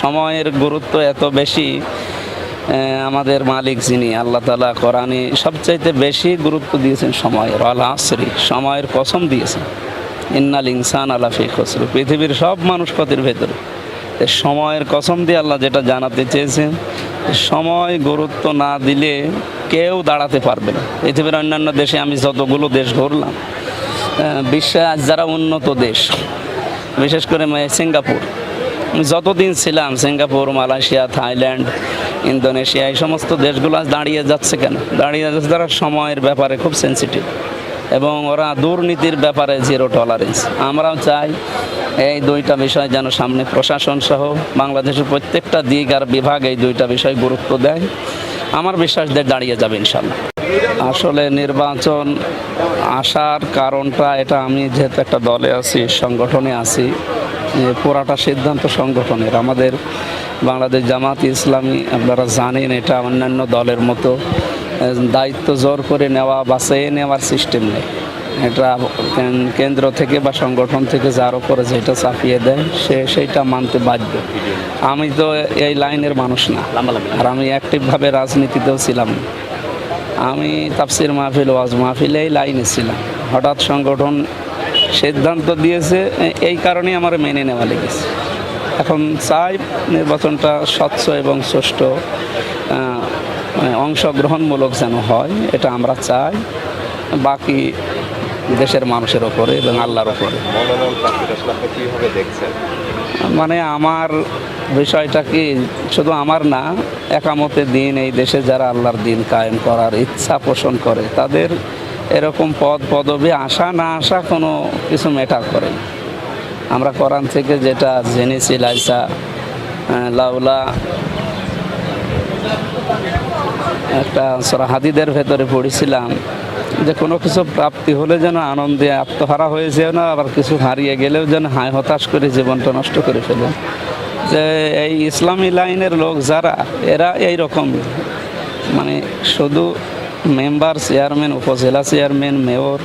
সময়ের গুরুত্ব এত বেশি আমাদের মালিক যিনি, আল্লাহ তালা কোরআনে সবচাইতে বেশি গুরুত্ব দিয়েছেন সময়ের আল সময়ের কসম দিয়েছেন। ইন্নাল ইনসান আলাফি খসরু, পৃথিবীর সব মানুষ ক্ষতির ভেতরে সময়ের কসম দিয়ে আল্লাহ যেটা জানাতে চেয়েছেন সময় গুরুত্ব না দিলে কেউ দাঁড়াতে পারবে না। পৃথিবীর অন্যান্য দেশে আমি যতগুলো দেশ ঘুরলাম বিশ্বে আজ যারা উন্নত দেশ, বিশেষ করে সিঙ্গাপুর যতদিন ছিলাম, সিঙ্গাপুর, মালয়েশিয়া, থাইল্যান্ড, ইন্দোনেশিয়া, এই সমস্ত দেশগুলো দাঁড়িয়ে যাচ্ছে কেন? দাঁড়িয়ে যাচ্ছে তারা সময়ের ব্যাপারে খুব সেন্সিটিভ এবং ওরা দুর্নীতির ব্যাপারে জিরো টলারেন্স আমরাও চাই এই দুইটা বিষয় যেন সামনে প্রশাসন সহ বাংলাদেশের প্রত্যেকটা দিক আর বিভাগ এই দুইটা বিষয় গুরুত্ব দেয়। আমার বিশ্বাস দিয়ে দাঁড়িয়ে যাবে ইনশাল্লাহ আসলে নির্বাচন আসার কারণটা এটা আমি যেহেতু একটা দলে আছি, সংগঠনে আছি এ পুরাটা সিদ্ধান্ত সংগঠনের। আমাদের বাংলাদেশ জামাত ইসলামী, আপনারা জানেন এটা অন্যান্য দলের মতো দায়িত্ব জোর করে নেওয়া, বাঁচিয়ে নেওয়ার সিস্টেম নেই। এটা কেন- কেন্দ্র থেকে বা সংগঠন থেকে যার উপরে যেটা চাপিয়ে দেয়, সে সেইটা মানতে বাধ্য। আমি তো এই লাইনের মানুষ না। আর আমি অ্যাক্টিভভাবে রাজনীতিতেও ছিলাম না। আমি তাফসির মাহফিল, ওয়াজ মাহফিল এই লাইনে ছিলাম। হঠাৎ সংগঠন সিদ্ধান্ত দিয়েছে এই কারণেই আমার মেনে নেওয়া লেগেছে। এখন চাই নির্বাচনটা স্বচ্ছ এবং সুষ্ঠু মানে অংশগ্রহণমূলক যেন হয় এটা আমরা চাই। বাকি দেশের মানুষের ওপরে এবং আল্লাহর ওপরে মানে আমার বিষয়টা কি শুধু আমার না একামতে দিন এই দেশে যারা আল্লাহর দিন কায়েম করার ইচ্ছা পোষণ করে তাদের এরকম পদ, পদবি আসা না আসা কোনো কিছু ম্যাটার করে। আমরা কোরআন থেকে যেটা জেনেছি, লাইসা লাউলা, একটা হাদিদের ভেতরে পড়েছিলাম, যে কোনো কিছু প্রাপ্তি হলে যেন আনন্দে আত্মহারা হয়ে যেও না, আবার কিছু হারিয়ে গেলেও যেন হায় হতাশ করে জীবনটা নষ্ট করে ফেলে। যে এই ইসলামী লাইনের লোক যারা, এরা এই রকম মানে শুধু মেম্বার, চেয়ারম্যান, উপজেলা চেয়ারম্যান, মেয়র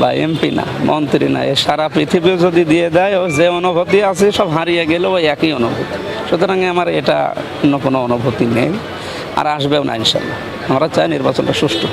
বা এমপি না, মন্ত্রী না, এ সারা পৃথিবীও যদি দিয়ে দেয়, ও যে অনুভূতি আছে সব হারিয়ে গেলেও ওই একই অনুভূতি। সুতরাং আমার এটা অন্য কোনো অনুভূতি নেই, আর আসবেও না ইনশাল্লাহ। আমরা চাই নির্বাচনটা সুষ্ঠু